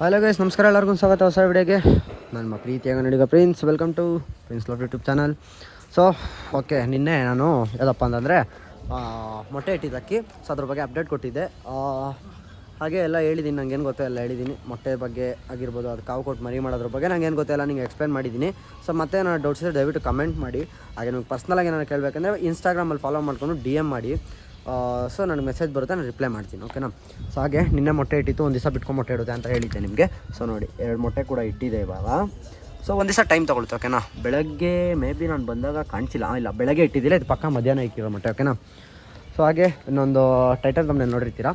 Hello guys ನಮಸ್ಕಾರ ಎಲ್ಲರಿಗೂ ಸ್ವಾಗತ ಹೊಸ ವಿಡಿಯೋಗೆ. ನನ್ನ ಪ್ರೀತಿಯಾಗ ನಡಿಗ Prince welcome to Prince Love YouTube channel so okay ನಿನ್ನೆ ನಾನು ಯಾವುದಪ್ಪ ಅಂತಂದರೆ ಮೊಟ್ಟೆ ಇಟ್ಟಿದ್ದಕ್ಕಿ ಸೊ ಅದ್ರ ಬಗ್ಗೆ ಅಪ್ಡೇಟ್ ಕೊಟ್ಟಿದ್ದೆ. ಹಾಗೆ ಎಲ್ಲ ಹೇಳಿದ್ದೀನಿ ನಂಗೆ ಏನು ಗೊತ್ತೋ ಎಲ್ಲ ಹೇಳಿದ್ದೀನಿ ಮೊಟ್ಟೆ ಬಗ್ಗೆ ಆಗಿರ್ಬೋದು ಅದು ಕಾವು ಕೊಟ್ಟು ಮರಿ ಮಾಡೋದ್ರ ಬಗ್ಗೆ ನಂಗೆ ಏನು ಗೊತ್ತಿಲ್ಲ ನಿಂಗೆ ಎಕ್ಸ್ಪ್ಲೇನ್ ಮಾಡಿದ್ದೀನಿ ಸೊ ಮತ್ತೆ ನಾನು ಡೌಟ್ಸ್ ದಯವಿಟ್ಟು ಕಮೆಂಟ್ ಮಾಡಿ. ಹಾಗೆ ನಿಮ್ಗೆ ಪರ್ಸ್ನಲಾಗಿ ನಾನು ಕೇಳಬೇಕಂದ್ರೆ ಇನ್ಸ್ಟಾಗ್ರಾಮಲ್ಲಿ ಫಾಲೋ ಮಾಡ್ಕೊಂಡು ಡಿ ಮಾಡಿ. ಸೊ ನನಗೆ ಮೆಸೇಜ್ ಬರುತ್ತೆ, ನಾನು ರಿಪ್ಲೈ ಮಾಡ್ತೀನಿ ಓಕೆನಾ ಸೊ ಹಾಗೆ, ನಿನ್ನೆ ಮೊಟ್ಟೆ ಇಟ್ಟಿತ್ತು, ಒಂದು ದಿವಸ ಬಿಟ್ಕೊಂಡು ಮೊಟ್ಟೆ ಇಡುತ್ತೆ ಅಂತ ಹೇಳಿದ್ದೆ ನಿಮಗೆ. ಸೊ ನೋಡಿ, ಎರಡು ಮೊಟ್ಟೆ ಕೂಡ ಇಟ್ಟಿದೆ ಇವಾಗ. ಸೊ ಒಂದು ದಿವಸ ಟೈಮ್ ತೊಗೊಳುತ್ತೆ ಓಕೆನಾ ಬೆಳಗ್ಗೆ ಮೇ ಬಿ ನಾನು ಬಂದಾಗ ಕಾಣಿಸಿಲ್ಲ ಇಲ್ಲ, ಬೆಳಗ್ಗೆ ಇಟ್ಟಿದ್ದಿಲ್ಲ, ಇದು ಪಕ್ಕ ಮಧ್ಯಾಹ್ನ ಇಕ್ಕಿರೋ ಮೊಟ್ಟೆ ಓಕೆನಾ ಸೊ ಹಾಗೆ, ಇನ್ನೊಂದು ಟೈಟಲ್ ತಮ್ಮನೆ ನೋಡಿರ್ತೀರಾ?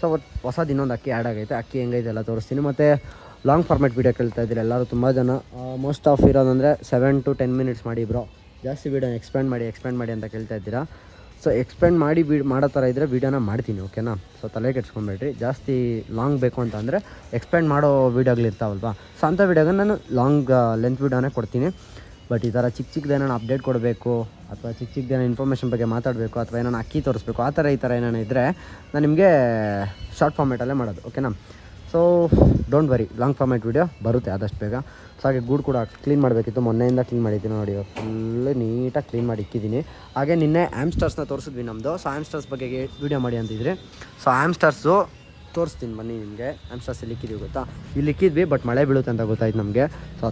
ಸೊ ಹೊಸದು ಇನ್ನೊಂದು ಅಕ್ಕಿ ಆ್ಯಡ್ ಆಗೈತೆ, ಅಕ್ಕಿ ಹೆಂಗೈತೆ ಎಲ್ಲ ತೋರಿಸ್ತೀನಿ. ಮತ್ತು ಲಾಂಗ್ ಫಾರ್ಮೆಟ್ ವೀಡಿಯೋ ಕೇಳ್ತಾ ಇದ್ದೀರಿ ಎಲ್ಲರೂ ತುಂಬ ಜನ. ಮೋಸ್ಟ್ ಆಫ್ ಇರೋದಂದರೆ ಸೆವೆನ್ ಟು ಟೆನ್ ಮಿನಿಟ್ಸ್ ಮಾಡಿ ಬ್ರೋ ಜಾಸ್ತಿ ವೀಡಿಯೋನ ಎಕ್ಸ್ಪ್ಯಾಂಡ್ ಮಾಡಿ ಎಕ್ಸ್ಪ್ಯಾಂಡ್ ಮಾಡಿ ಅಂತ ಕೇಳ್ತಾ ಇದ್ದೀರಾ. ಸೊ ಎಕ್ಸ್ಪ್ಯಾಂಡ್ ಮಾಡಿ ಬಿ ಮಾಡೋ ಥರ ಇದ್ದರೆ ವೀಡಿಯೋನ ಮಾಡ್ತೀನಿ ಓಕೆನಾ ಸೊ ತಲೆ ಕೆಡ್ಸ್ಕೊಂಬೇಡ್ರಿ. ಜಾಸ್ತಿ ಲಾಂಗ್ ಬೇಕು ಅಂತ ಅಂದರೆ ಎಕ್ಸ್ಪ್ಯಾಂಡ್ ಮಾಡೋ ವೀಡಿಯೋಗಳಿರ್ತಾವಲ್ವಾ ಸೊ ಅಂಥ ವೀಡಿಯೋಗೆ ನಾನು ಲಾಂಗ್ ಲೆಂತ್ ವೀಡಿಯೋನೇ ಕೊಡ್ತೀನಿ. ಬಟ್ ಈ ಥರ ಚಿಕ್ಕ ಚಿಕ್ಕದೇನೋ ಅಪ್ಡೇಟ್ ಕೊಡಬೇಕು, ಅಥವಾ ಚಿಕ್ಕ ಚಿಕ್ಕದೇನೋ ಇನ್ಫಾರ್ಮೇಷನ್ ಬಗ್ಗೆ ಮಾತಾಡಬೇಕು, ಅಥವಾ ಏನಾನ ಅಕ್ಕಿ ತೋರಿಸ್ಬೇಕು, ಆ ಥರ ಈ ಥರ ಏನಾನ ಇದ್ದರೆ ನಾನು ನಿಮಗೆ ಶಾರ್ಟ್ ಫಾರ್ಮೇಟಲ್ಲೇ ಮಾಡೋದು ಓಕೆನಾ so don't worry long format video ಬರುತ್ತೆ ಆದಷ್ಟು ಬೇಗ. ಸೊ ಹಾಗೆ ಗೂಡು ಕೂಡ ಕ್ಲೀನ್ ಮಾಡಬೇಕಿತ್ತು. ಮೊನ್ನೆಯಿಂದ ಕ್ಲೀನ್ ಮಾಡಿದ್ದೀನಿ ನೋಡಿ. ಫುಲ್ಲು ನೀಟಾಗಿ ಕ್ಲೀನ್ ಮಾಡಿ ಇಕ್ಕಿದ್ದೀನಿ. ಹಾಗೆ ನಿನ್ನೆ ಆ್ಯಮ್ಸ್ಟರ್ಸ್ನ ತೋರಿಸಿದ್ವಿ ನಮ್ಮದು ಸೊ ಆ್ಯಮ್ಸ್ಟರ್ಸ್ ಬಗ್ಗೆ ವೀಡಿಯೋ ಮಾಡಿ ಅಂತಿದ್ರಿ ಸೊ ಆ್ಯಮ್ಸ್ಟರ್ಸು ತೋರಿಸ್ತೀನಿ ಬನ್ನಿ ನಿಮಗೆ. ಆ್ಯಮ್ಸ್ಟರ್ಸ್ ಇಲ್ಲಿ ಇಕ್ಕಿದ್ವಿ ಗೊತ್ತಾ? ಇಲ್ಲಿ ಇಕ್ಕಿದ್ವಿ ಬಟ್ ಮಳೆ ಬೀಳುತ್ತೆ ಅಂತ ಗೊತ್ತಾಯ್ತು ನಮಗೆ. ಸೊ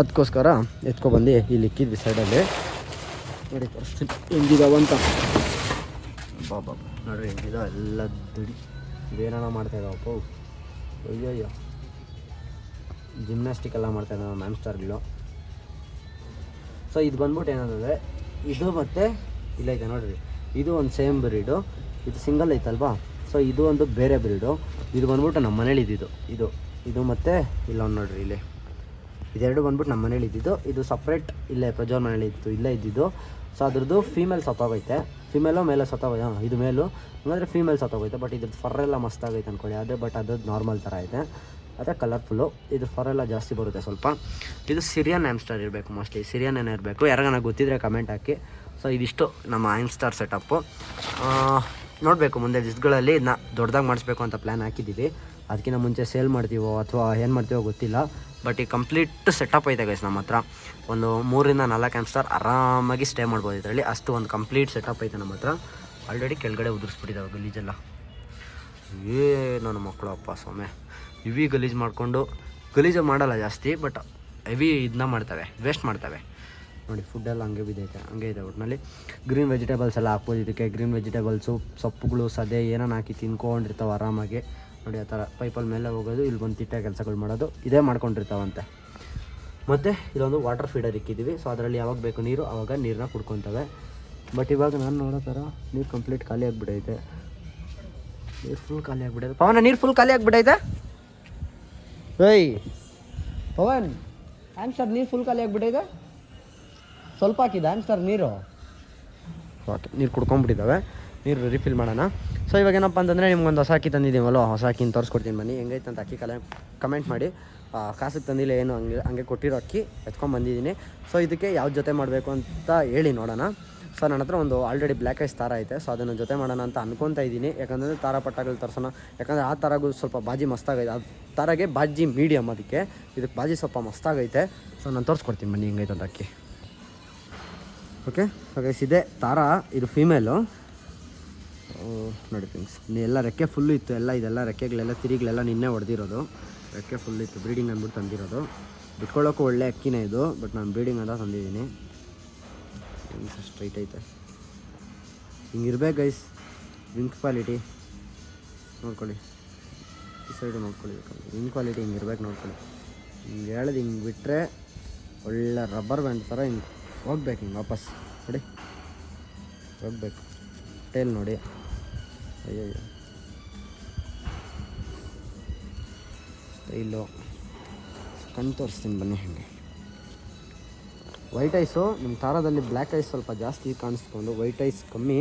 ಅದಕ್ಕೋಸ್ಕರ ಎತ್ಕೊಬಂದು ಇಲ್ಲಿ ಇಕ್ಕಿದ್ವಿ ಸೈಡಲ್ಲಿ ನೋಡಿ, ತೋರಿಸ್ತೀನಿ. ಹೆಂಗಿದಾವಂತ ಬಾಬಾ ನೋಡ್ರಿ, ಹೆಂಗಿದಾವ ಎಲ್ಲ ದುಡಿ. ಇದೇನೋ ಮಾಡ್ತಾ ಅಯ್ಯೋ ಜಿಮ್ನಾಸ್ಟಿಕ್ ಎಲ್ಲ ಮಾಡ್ತಾ ಇದ್ದಾವೆ ಮ್ಯಾಮ್ಸ್ಟರ್ಗಳು ಸೊ ಇದು ಬಂದ್ಬಿಟ್ಟು ಏನಂತಂದರೆ, ಇದು ಮತ್ತು ಇಲ್ಲೈತೆ ನೋಡಿರಿ. ಇದು ಒಂದು ಸೇಮ್ ಬ್ರೀಡು ಇದು ಸಿಂಗಲ್ ಐತಲ್ವಾ? ಸೊ ಇದು ಒಂದು ಬೇರೆ ಬ್ರೀಡು ಇದು ಬಂದ್ಬಿಟ್ಟು ನಮ್ಮ ಮನೇಲಿ ಇದ್ದಿದ್ದು ಇದು ಇದು ಮತ್ತು ಇಲ್ಲೊಂದು ನೋಡಿರಿ ಇಲ್ಲಿ. ಇದೆರಡು ಬಂದ್ಬಿಟ್ಟು ನಮ್ಮ ಮನೇಲಿ ಇದ್ದಿದ್ದು. ಇದು ಸಪ್ರೇಟ್ ಇಲ್ಲೇ ಪ್ರಜೋರ್ ಮನೇಲಿ ಇತ್ತು, ಇಲ್ಲೇ ಇದ್ದಿದ್ದು. ಸೊ ಅದ್ರದ್ದು ಫೀಮೇಲ್ ಸತ್ತೋಗೈತೆ. ಫೀಮೇಲು ಮೇಲೆ ಸತ್ತೋಗೈತೆ. ಹಾಂ, ಇದು ಮೇಲು. ಹಂಗಂದ್ರೆ ಫೀಮೇಲ್ ಸತ್ತೋಗೈತೆ ಬಟ್ ಇದ್ರದ್ದು ಫರ್ರೆಲ್ಲ ಮಸ್ತಾಗೈತೆ ಅಂದ್ಕೊಳ್ಳಿ ಅದೇ ಬಟ್ ಅದು ನಾರ್ಮಲ್ ಥರ ಐತೆ ಅದೇ ಕಲರ್ಫುಲ್ಲು ಇದು ಫರೆಲ್ಲ ಜಾಸ್ತಿ ಬರುತ್ತೆ ಸ್ವಲ್ಪ. ಇದು ಸಿರಿಯನ್ ಆ್ಯಮ್ಸ್ಟಾರ್ ಇರಬೇಕು ಮೋಸ್ಟ್ಲಿ ಸಿರಿಯನ್ ಏನೇ ಇರಬೇಕು. ಯಾರಿಗಾನ ಗೊತ್ತಿದ್ರೆ ಕಮೆಂಟ್ ಹಾಕಿ. ಸೊ ಇದಿಷ್ಟು ನಮ್ಮ ಆ್ಯಮ್ಸ್ಟಾರ್ ಸೆಟಪ್ಪು ನೋಡಬೇಕು ಮುಂದೆ ದಿಸ್ಗಳಲ್ಲಿ ಇದನ್ನ ದೊಡ್ಡದಾಗಿ ಮಾಡಿಸ್ಬೇಕು ಅಂತ ಪ್ಲ್ಯಾನ್ ಹಾಕಿದ್ದೀವಿ. ಅದಕ್ಕಿಂತ ಮುಂಚೆ ಸೇಲ್ ಮಾಡ್ತೀವೋ ಅಥವಾ ಏನು ಮಾಡ್ತೀವೋ ಗೊತ್ತಿಲ್ಲ. ಬಟ್ ಈ ಕಂಪ್ಲೀಟ್ ಸೆಟಪ್ ಐತೆ ಗೈಸ್ ನಮ್ಮ ಹತ್ರ. ಒಂದು ಮೂರಿಂದ ನಾಲ್ಕು ಆ್ಯಮ್ಸ್ಟಾರ್ ಆರಾಮಾಗಿ ಸ್ಟೇ ಮಾಡ್ಬೋದು ಇದರಲ್ಲಿ. ಅಷ್ಟು ಒಂದು ಕಂಪ್ಲೀಟ್ ಸೆಟಪ್ ಐತೆ ನಮ್ಮ ಹತ್ರ. ಆಲ್ರೆಡಿ ಕೆಳಗಡೆ ಉದುರಿಸ್ಬಿಟ್ಟಿದ್ದಾವೆ ಗಲೀಜೆಲ್ಲ ಏ ನನ್ನ ಮಕ್ಕಳು ಅಪ್ಪ ಸ್ವಾಮಿ. ಇವಿ ಗಲೀಜು ಮಾಡಿಕೊಂಡು ಗಲೀಜು ಮಾಡಲ್ಲ ಜಾಸ್ತಿ ಬಟ್ ಹೆವಿ ಇದನ್ನ ಮಾಡ್ತವೆ ವೇಸ್ಟ್ ಮಾಡ್ತವೆ. ನೋಡಿ ಫುಡ್ಡೆಲ್ಲ ಹಂಗೆ ಬಿದ್ದೈತೆ, ಹಂಗೆ ಇದೆ ಒಟ್ಟಿನಲ್ಲಿ ಗ್ರೀನ್ ವೆಜಿಟೇಬಲ್ಸ್ ಎಲ್ಲ ಹಾಕ್ಬೋದು. ಇದಕ್ಕೆ ಗ್ರೀನ್ ವೆಜಿಟೇಬಲ್ಸು ಸೊಪ್ಪುಗಳು, ಸದೆ ಏನೇನು ಹಾಕಿ ತಿನ್ಕೊಂಡಿರ್ತಾವೆ ಆರಾಮಾಗಿ. ನೋಡಿ, ಆ ಥರ ಪೈಪಲ್ಲಿ ಮೇಲೆ ಹೋಗೋದು, ಇಲ್ಲಿ ಬಂದು ತಿಟ್ಟ ಕೆಲಸಗಳು ಮಾಡೋದು, ಇದೇ ಮಾಡ್ಕೊಂಡಿರ್ತಾವಂತೆ. ಮತ್ತು ಇಲ್ಲೊಂದು ವಾಟರ್ ಫೀಡರ್ ಇಕ್ಕಿದ್ದೀವಿ ಸೊ ಅದರಲ್ಲಿ ಯಾವಾಗ ಬೇಕು ನೀರು ಆವಾಗ ನೀರನ್ನ ಕುಡ್ಕೊತವೆ. ಬಟ್ ಇವಾಗ ನಾನು ನೋಡೋ ಥರ ನೀರು ಕಂಪ್ಲೀಟ್ ಖಾಲಿ ಆಗಿಬಿಡೈತೆ. ನೀರು ಫುಲ್ ಖಾಲಿ ಆಗಿಬಿಡೈತೆ. ಪವನ, ನೀರು ಫುಲ್ ಖಾಲಿ ಆಗಿಬಿಡೈತೆ? ಏಯ್! ಪವನ್ ಆನ್ಸ್ಟರ್ ನೀರು ಫುಲ್ ಖಾಲಿ ಆಗಿಬಿಟ್ಟೈತೆ ಸ್ವಲ್ಪ ಹಾಕಿದೆ ಹ್ಯಾಂಗ್ ಸರ್ ನೀರು? ಓಕೆ ನೀರು ಕುಡ್ಕೊಂಬಿಟ್ಟಿದ್ದಾವೆ. ನೀರು ರಿಫಿಲ್ ಮಾಡೋಣ. ಸೊ ಇವಾಗ ಏನಪ್ಪ ಅಂತಂದರೆ ನಿಮ್ಗೊಂದು ಹೊಸ ಅಕ್ಕಿ ತಂದಿದ್ದೀವಲ್ಲ ಹೊಸ ಅಕ್ಕಿನ ತೋರಿಸ್ಕೊಡ್ತೀನಿ ಬನ್ನಿ. ಹೆಂಗೈತೆ ಅಂತ ಅಕ್ಕಿ ಕಲೆ ಕಮೆಂಟ್ ಮಾಡಿ. ಕಾಸಿಗೆ ತಂದಿಲ್ಲ ಏನು ಹಂಗೆ ಹಂಗೆ ಕೊಟ್ಟಿರೋ ಅಕ್ಕಿ ಎತ್ಕೊಂಡು ಬಂದಿದ್ದೀನಿ. ಸೊ ಇದಕ್ಕೆ ಯಾವ ಜೊತೆ ಮಾಡಬೇಕು ಅಂತ ಹೇಳಿ ನೋಡೋಣ. ಸೊ ನನ್ನ ಹತ್ರ ಒಂದು ಆಲ್ರೆಡಿ ಬ್ಲ್ಯಾಕ್ ಐಸ್ ತಾರ ಐತೆ. ಸೊ ಅದನ್ನು ಜೊತೆ ಮಾಡೋಣ ಅಂತ ಅನ್ಕೊತಾ ಇದ್ದೀನಿ. ಯಾಕಂದರೆ ತಾರ ಪಟ್ಟಾಗಲು ತರ್ಸೋಣ. ಯಾಕಂದರೆ ಆ ತಾರಾಗೂ ಸ್ವಲ್ಪ ಬಾಜಿ ಮಸ್ತಾಗೈತೆ. ಆ ತಾರಾಗೆ ಬಾಜಿ ಮೀಡಿಯಮ್ ಅದಕ್ಕೆ. ಇದಕ್ಕೆ ಬಾಜಿ ಸ್ವಲ್ಪ ಮಸ್ತಾಗೈತೆ. ಸೊ ನಾನು ತೋರಿಸ್ಕೊಡ್ತೀನಿ ಬನ್ನಿ ಹೆಂಗೈತೆ ಅಂತ ಅಕ್ಕಿ. ಓಕೆ ಗೈಸ್ ಇದೆ ತಾರ. ಇದು ಫೀಮೇಲು ನೋಡಿ ಫ್ರೆಂಡ್ಸ್ ಎಲ್ಲ ರೆಕ್ಕೆ ಫುಲ್ಲು ಇತ್ತು. ಎಲ್ಲ ಇದೆಲ್ಲ ರೆಕ್ಕೆಗಳೆಲ್ಲ, ತಿರಿಗಳೆಲ್ಲ ನಿನ್ನೆ ಹೊಡೆದಿರೋದು. ರೆಕ್ಕೆ ಫುಲ್ ಇತ್ತು. ಬ್ರೀಡಿಂಗ್ ಅಂದ್ಬಿಟ್ಟು ತಂದಿರೋದು. ಬಿಟ್ಕೊಳ್ಳೋಕ್ಕೂ ಒಳ್ಳೆ ಅಕ್ಕಿನೇ ಇದು ಬಟ್ ನಾನು ಬ್ರೀಡಿಂಗ್ ಅಂತ ತಂದಿದ್ದೀನಿ. ಸ್ಟ್ರೈಟ್ ಐತೆ. ಹಿಂಗಿರ್ಬೇಕು ಗೈಸ್ ವಿಂಗ್ ಕ್ವಾಲಿಟಿ ನೋಡ್ಕೊಳ್ಳಿ. ಈ ಸೈಡು ನೋಡ್ಕೊಳ್ಳಿ. ವಿಂಗ್ ಕ್ವಾಲಿಟಿ ಹಿಂಗಿರ್ಬೇಕು ನೋಡ್ಕೊಳ್ಳಿ. ಹಿಂಗೆ ಹೇಳೋದು ಹಿಂಗೆ ಬಿಟ್ಟರೆ ಒಳ್ಳೆ ರಬ್ಬರ್ ಬ್ಯಾಂಡ್ ಥರ ಹಿಂಗೆ ಹೋಗ್ಬೇಕು ಹಿಂಗೆ ವಾಪಸ್. ನೋಡಿ. ಹೋಗ್ಬೇಕು. ಟೇಲ್ ನೋಡಿ. ಅಯ್ಯಯ್ಯೋ ಸ್ಟೈಲು ಕಣ್ಣು ತೋರಿಸ್ತೀನಿ ಬನ್ನಿ ಹಾಗೆ ವೈಟ್ ಐಸು ನಿಮ್ಮ ತಾರದಲ್ಲಿ ಬ್ಲ್ಯಾಕ್ ಐಸ್ ಸ್ವಲ್ಪ ಜಾಸ್ತಿ ಕಾಣಿಸ್ಕೊಂಡು ವೈಟ್ ಐಸ್ ಕಮ್ಮಿ.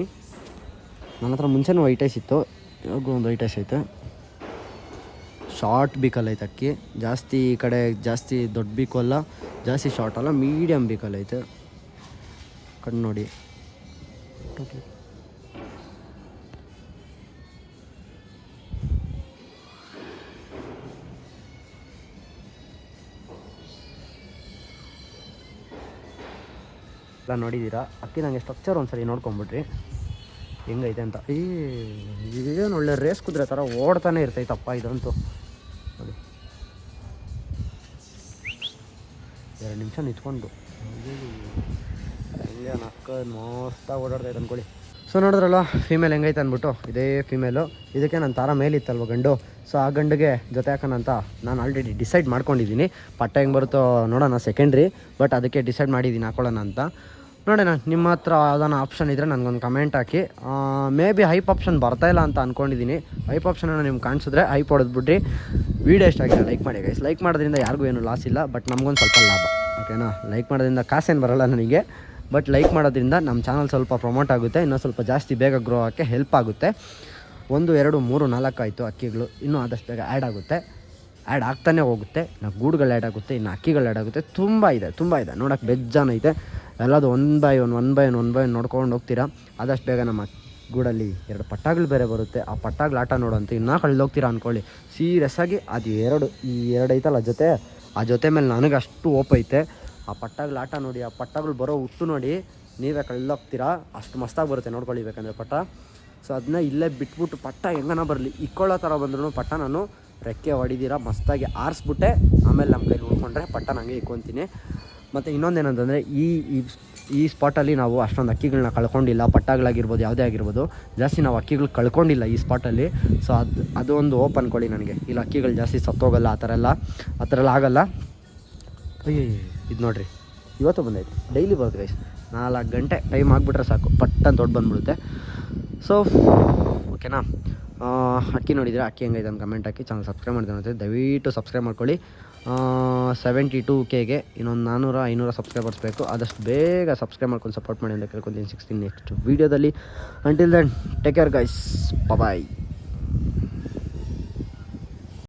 ನನ್ನ ಹತ್ರ ಮುಂಚೆನೂ ವೈಟ್ ಐಸ್ ಇತ್ತು. ಇವಾಗೂ ಒಂದು ವೈಟ್ ಐಸ್ ಐತೆ. ಶಾರ್ಟ್ ಬೀಕಲ್ ಐತೆ ಅಕ್ಕಿ. ಜಾಸ್ತಿ ಈ ಕಡೆ ಜಾಸ್ತಿ ದೊಡ್ಡ ಬೀಕು ಅಲ್ಲ, ಜಾಸ್ತಿ ಶಾರ್ಟ್ ಅಲ್ಲ ಮೀಡಿಯಮ್ ಬೀಕಲ್ ಐತೆ. ಕಣ್ಣು ನೋಡಿ. ಎಲ್ಲ ನೋಡಿದ್ದೀರಾ? ಅಕ್ಕಿ ನನಗೆ ಸ್ಟ್ರಕ್ಚರ್ ಒಂದ್ಸರಿ ನೋಡ್ಕೊಂಬಿಟ್ರಿ ಹೆಂಗೈತೆ ಅಂತ. ಈ ಏನು ಒಳ್ಳೆ ರೇಸ್ ಕುದುರೆ ಥರ ಓಡ್ತಾನೆ ಇರ್ತೈತಪ್ಪ ಇದಂತೂ. ನೋಡಿ. ಎರಡು ನಿಮಿಷ ನಿಂತ್ಕೊಂಡು. ಹಂಗೆ ನಕ್ಕ ಮಸ್ತಾಗಿ ಓಡಾಡ್ತೈತೆ ಅಂದ್ಕೊಳ್ಳಿ ಸೊ ನೋಡಿದ್ರಲ್ಲ ಫೀಮೇಲ್ ಹೆಂಗೈತೆ ಅಂದ್ಬಿಟ್ಟು, ಇದೇ ಫೀಮೇಲು ಇದಕ್ಕೆ ನನ್ನ ತಾರ ಮೇಲಿತ್ತಲ್ವ ಗಂಡು? ಸೊ ಆ ಗಂಡಿಗೆ ಜೊತೆ ಹಾಕೋಣ ಅಂತ ನಾನು ಆಲ್ರೆಡಿ ಡಿಸೈಡ್ ಮಾಡ್ಕೊಂಡಿದ್ದೀನಿ ಪಟ್ಟ ಹೆಂಗೆ ಬರುತ್ತೋ ನೋಡೋಣ ಸೆಕೆಂಡ್ರಿ ಬಟ್ ಅದಕ್ಕೆ ಡಿಸೈಡ್ ಮಾಡಿದ್ದೀನಿ ಹಾಕೊಳ್ಳೋಣ ಅಂತ. ನೋಡೋಣ, ನಿಮ್ಮ ಹತ್ರ ಯಾವ್ದಾನ ಆಪ್ಷನ್ ಇದ್ದರೆ ನನಗೊಂದು ಕಮೆಂಟ್ ಹಾಕಿ. ಮೇ ಬಿ ಹೈಪ್ ಆಪ್ಷನ್ ಬರ್ತಾ ಇಲ್ಲ ಅಂತ ಅಂದ್ಕೊಂಡಿದ್ದೀನಿ ಹೈಪ್ ಆಪ್ಷನನ್ನು ನಿಮ್ಗೆ ಕಾಣಿಸಿದ್ರೆ ಹೈಪ್ ಹೊಡೆದ್ಬಿಟ್ರಿ. ವೀಡಿಯೋ ಎಷ್ಟಾಗಿದೆ ಲೈಕ್ ಮಾಡಿ ಗೈಸ್ ಲೈಕ್ ಮಾಡೋದ್ರಿಂದ ಯಾರಿಗೂ ಏನು ಲಾಸ್ ಇಲ್ಲ ಬಟ್ ನಮಗೊಂದು ಸ್ವಲ್ಪ ಲಾಭ. ಓಕೆನಾ ಲೈಕ್ ಮಾಡೋದ್ರಿಂದ ಕಾಸೇನು ಬರೋಲ್ಲ ನನಗೆ. ಬಟ್ ಲೈಕ್ ಮಾಡೋದ್ರಿಂದ ನಮ್ಮ ಚಾನಲ್ ಸ್ವಲ್ಪ ಪ್ರಮೋಟ್ ಆಗುತ್ತೆ, ಇನ್ನೂ ಸ್ವಲ್ಪ ಜಾಸ್ತಿ ಬೇಗ ಗ್ರೋ ಆಗೋಕ್ಕೆ ಹೆಲ್ಪ್ ಆಗುತ್ತೆ. ಒಂದು, ಎರಡು, ಮೂರು ನಾಲ್ಕು ಆಯಿತು ಅಕ್ಕಿಗಳು, ಇನ್ನೂ ಆದಷ್ಟು ಬೇಗ ಆ್ಯಡ್ ಆಗುತ್ತೆ. ಆ್ಯಡ್ ಆಗ್ತಾನೆ ಹೋಗುತ್ತೆ. ಇನ್ನು ಗೂಡುಗಳು ಆ್ಯಡ್ ಆಗುತ್ತೆ, ಇನ್ನು ಅಕ್ಕಿಗಳು ಆ್ಯಡ್ ಆಗುತ್ತೆ. ತುಂಬ ಇದೆ ತುಂಬ ಇದೆ. ನೋಡೋಕ್ಕೆ ಬೆಜ್ಜಾನ ಇದೆ ಎಲ್ಲದು one by one one by one one by one ನೋಡ್ಕೊಂಡು ಹೋಗ್ತೀರಾ? ಆದಷ್ಟು ಬೇಗ ನಮ್ಮ ಗೂಡಲ್ಲಿ ಎರಡು ಪಟ್ಟಾಗಳು ಬೇರೆ ಬರುತ್ತೆ. ಆ ಪಟ್ಟಾಗಳು ಆಟ ನೋಡೋಂತ ಇನ್ನೂ ಕಳೆದೋಗ್ತೀರಾ ಅಂದ್ಕೊಳ್ಳಿ ಸೀರಿಯಸ್ಸಾಗಿ ಅದು ಎರಡು, ಈ ಎರಡು ಐತಲ್ಲ ಜೊತೆ? ಆ ಜೊತೆ ಮೇಲೆ ನನಗೆ ಅಷ್ಟು ಓಪ್ ಐತೆ. ಆ ಪಟ್ಟಗಳ ಆಟ ನೋಡಿ, ಆ ಪಟ್ಟಗಳು ಬರೋ ಹುಟ್ಟು ನೋಡಿ ನೀವೇ ಕಳ್ಳೋಗ್ತೀರಾ ಅಷ್ಟು ಮಸ್ತಾಗಿ ಬರುತ್ತೆ ನೋಡ್ಕೊಳ್ಳಿ ಬೇಕಂದರೆ ಪಟ್ಟ. ಸೊ ಅದನ್ನ ಇಲ್ಲೇ ಬಿಟ್ಬಿಟ್ಟು ಪಟ್ಟ ಹೆಂಗನ ಬರಲಿ? ಇಕ್ಕೊಳ್ಳೋ ಥರ ಬಂದ್ರೂ ಪಟ್ಟ ನಾನು ರೆಕ್ಕೆ ಹೊಡಿದಿರ, ಮಸ್ತಾಗಿ ಆರಿಸ್ಬಿಟ್ಟೆ, ಆಮೇಲೆ ನಮ್ಮ ಕೈಲಿ ಉಳ್ಕೊಂಡ್ರೆ ಪಟ್ಟ ನನಗೆ ಇಕ್ಕೊತೀನಿ. ಮತ್ತು ಇನ್ನೊಂದೇನಂತಂದರೆ ಈ ಈ ಸ್ಪಾಟಲ್ಲಿ ನಾವು ಅಷ್ಟೊಂದು ಅಕ್ಕಿಗಳನ್ನ ಕಳ್ಕೊಂಡಿಲ್ಲ ಪಟ್ಟಾಗಳಾಗಿರ್ಬೋದು ಯಾವುದೇ ಆಗಿರ್ಬೋದು. ಜಾಸ್ತಿ ನಾವು ಅಕ್ಕಿಗಳು ಕಳ್ಕೊಂಡಿಲ್ಲ ಈ ಸ್ಪಾಟಲ್ಲಿ. ಸೊ ಅದು ಅದು ಒಂದು ಓಪನ್ ಕೊಡಿ ನನಗೆ. ಇಲ್ಲಿ, ಅಕ್ಕಿಗಳು ಜಾಸ್ತಿ ಸತ್ತೋಗಲ್ಲ, ಆ ಥರ ಎಲ್ಲ, ಆ ಥರ ಎಲ್ಲ ಆಗಲ್ಲ. ಅಯ್ಯೋ ಇದು ನೋಡ್ರಿ ಇವತ್ತು ಬಂದೈತೆ ಡೈಲಿ ಬರುತ್ತೆ ಗೈಸ್ ನಾಲ್ಕು ಗಂಟೆ ಟೈಮ್ ಆಗಿಬಿಟ್ರೆ ಸಾಕು ಪಟ್ಟಂತ ದೊಡ್ಡ ಬಂದ್ಬಿಡುತ್ತೆ ಸೊ ಓಕೆನಾ ಅಕ್ಕಿ ನೋಡಿದರೆ ಅಕ್ಕಿ ಹೆಂಗೈತೆ ಅಂತ ಕಮೆಂಟ್ ಹಾಕಿ ಚಾನಲ್ ಸಬ್ಸ್ಕ್ರೈಬ್ ಮಾಡಿದ್ರೆ ದಯವಿಟ್ಟು ಸಬ್ಸ್ಕ್ರೈಬ್ ಮಾಡ್ಕೊಳ್ಳಿ ಸೆವೆಂಟಿ ಟು ಕೆಗೆ ಇನ್ನೊಂದು ನಾನ್ನೂರ ಐನೂರ ಸಬ್ಸ್ಕ್ರೈಬರ್ಸ್ ಬೇಕು ಆದಷ್ಟು ಬೇಗ ಸಬ್ಸ್ಕ್ರೈಬ್ ಮಾಡ್ಕೊಂಡು ಸಪೋರ್ಟ್ ಮಾಡಿ ಅಂತ ಕೇಳ್ಕೊತೀನಿ ಸಿಕ್ಸ್ಟೀನ್ ನೆಕ್ಸ್ಟ್ ವೀಡಿಯೋದಲ್ಲಿ until then take care guys bye